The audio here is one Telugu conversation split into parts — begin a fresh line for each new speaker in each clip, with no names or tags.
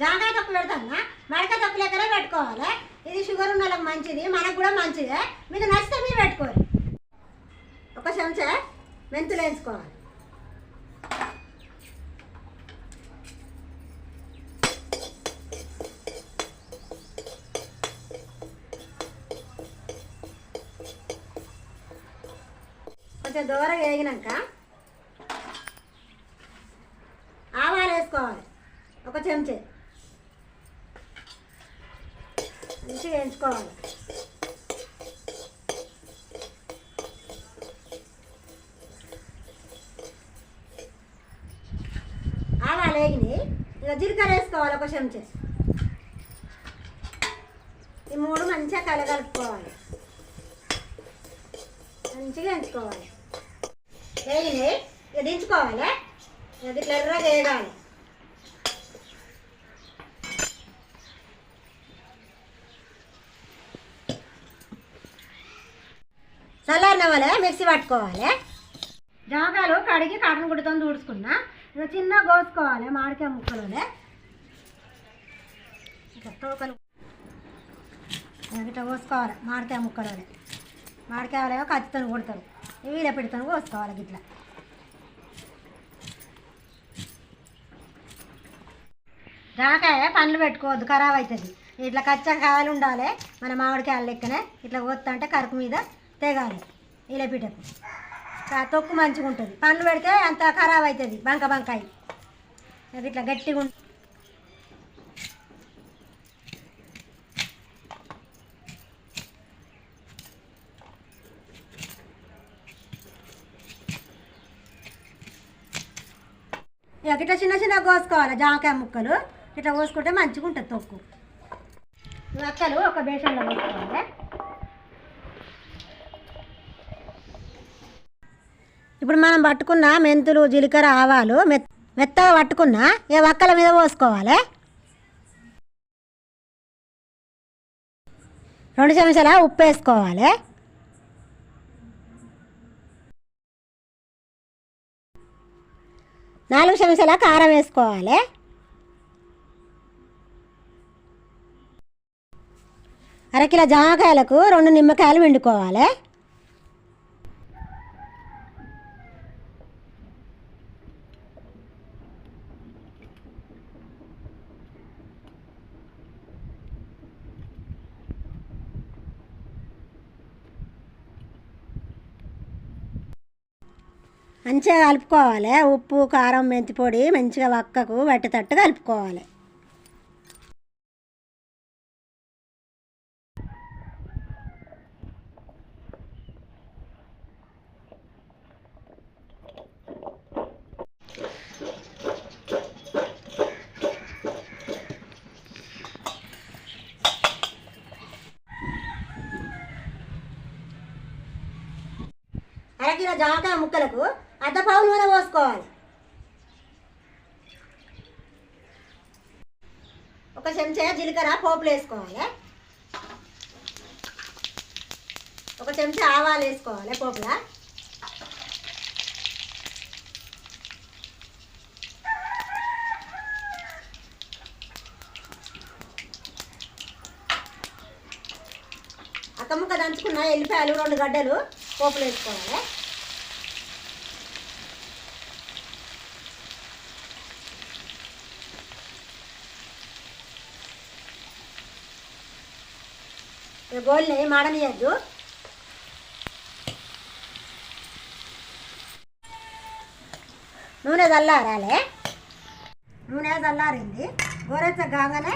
జాంకాయ తొక్కు పెడతానా? మడకాయ తొక్కు లెక్కనే పెట్టుకోవాలి. ఇది షుగర్ ఉన్న వాళ్ళకి మంచిది మనకు కూడా మంచిదే. మీకు నచ్చితే మీరు పెట్టుకోవాలి ఒక చెంచా మెంతులు వేసుకోవాలి. కొంచెం దూరం వేగినాక ఆవాలు వేసుకోవాలి ఒక మంచిగా వేయించుకోవాలి. ఆవాలు వేగినాయి. ఇక జీలకర్ర వేసుకోవాలి ఒక చెంచే. ఈ మూడు మంచిగా కలగలుపుకోవాలి. మంచిగా ఎంచుకోవాలి వేగినాయి. ఇక దించుకోవాలి? అది ఇట్లా ఎర్రగా వేయాలి చల్లారిన వాళ్ళే మిక్సీ పట్టుకోవాలి. జామకాయలు కడిగి కాటన్ గుడ్డతో తుడుచుకున్నా. ఇక చిన్న కోసుకోవాలి మామిడికాయ ముక్కలోనే. ఇట్లా తోకలు. ఇట్లా కోసుకోవాలి మామిడికాయ ముక్కలోనే. మామిడికాయలేమో కత్తితో కొడతారు. వీళ్ళ పెడతాను కోసుకోవాలి ఇట్లా జామకాయ పండ్లు పెట్టుకోవద్దు ఖరాబ్ అవుతుంది. ఇట్లా కచ్చా కాయలు ఉండాలి మన మామిడికాయలు లెక్కనే. ఇట్లా కోస్తా అంటే కరుకు మీద తెగాలి. ఇలపీటకు తొక్కు మంచిగా ఉంటుంది పండ్లు పెడితే అంత ఖరాబ్ అవుతుంది బంక బంకాయి. అది ఇట్లా గట్టిగా. ఉంటుంది ఇక ఇట్లా చిన్న చిన్న కోసుకోవాలి జామకాయ ముక్కలు. ఇట్లా కోసుకుంటే మంచిగా ఉంటుంది తొక్కు వక్కలు ఒక బేసన్లో కోసుకోవాలి. ఇప్పుడు మనం పట్టుకున్న మెంతులు జీలకర్ర ఆవాలు మెత్ మెత్తగా పట్టుకున్న ఏ వక్కల మీద పోసుకోవాలి? రెండు చెంచాల ఉప్పు వేసుకోవాలి. నాలుగు చెంచాల కారం వేసుకోవాలి. అరకిలో జామకాయలకు రెండు నిమ్మకాయలు వండుకోవాలి మంచిగా కలుపుకోవాలి. ఉప్పు కారం మెంతి పొడి మంచిగా వక్కకు పట్టేటట్టు కలుపుకోవాలి. అరకిలో జామకాయ ముక్కలకు అద్దపావు నూనె పోసుకోవాలి. ఒక చెంచా జీలకర్ర పోపులు వేసుకోవాలి. ఒక చెంచా ఆవాలు వేసుకోవాలి పోపుల. అక్కమ్మక దంచుకున్న ఎల్లిపాయలు రెండు గడ్డలు పోపులు వేసుకోవాలి. గోల్ని మాడనియద్దు నూనె చల్లారాలే. నూనె చల్లారింది. గోరెచ్చ కాగానే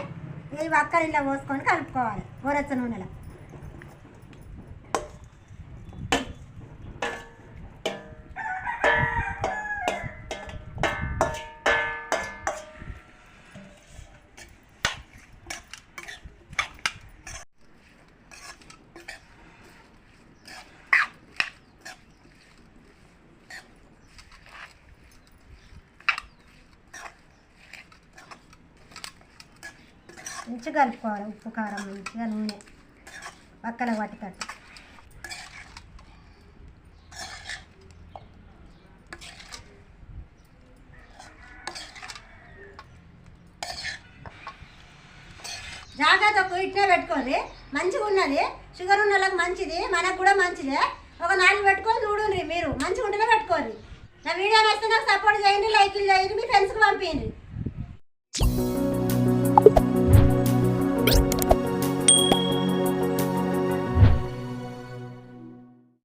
ఈ వక్కలు ఇలా పోసుకొని కలుపుకోవాలి. గోరెచ్చ నూనెలో. మంచిగా కలుపుకోవాలి ఉప్పు కారం మంచిగా నూనె పక్కన వాటికట్టు జాగ్రత్త ఇట్లే పెట్టుకోండి. మంచిగా ఉన్నది. షుగర్ ఉన్న వాళ్ళకి మంచిది మనకు కూడా మంచిదే. ఒక నాలుగు పెట్టుకొని చూడండి మీరు. మంచిగా ఉంటేనే పెట్టుకోండి. నా వీడియో నచ్చితే నాకు సపోర్ట్ చేయండి లైక్లు చేయండి మీ ఫ్రెండ్స్కి పంపించండి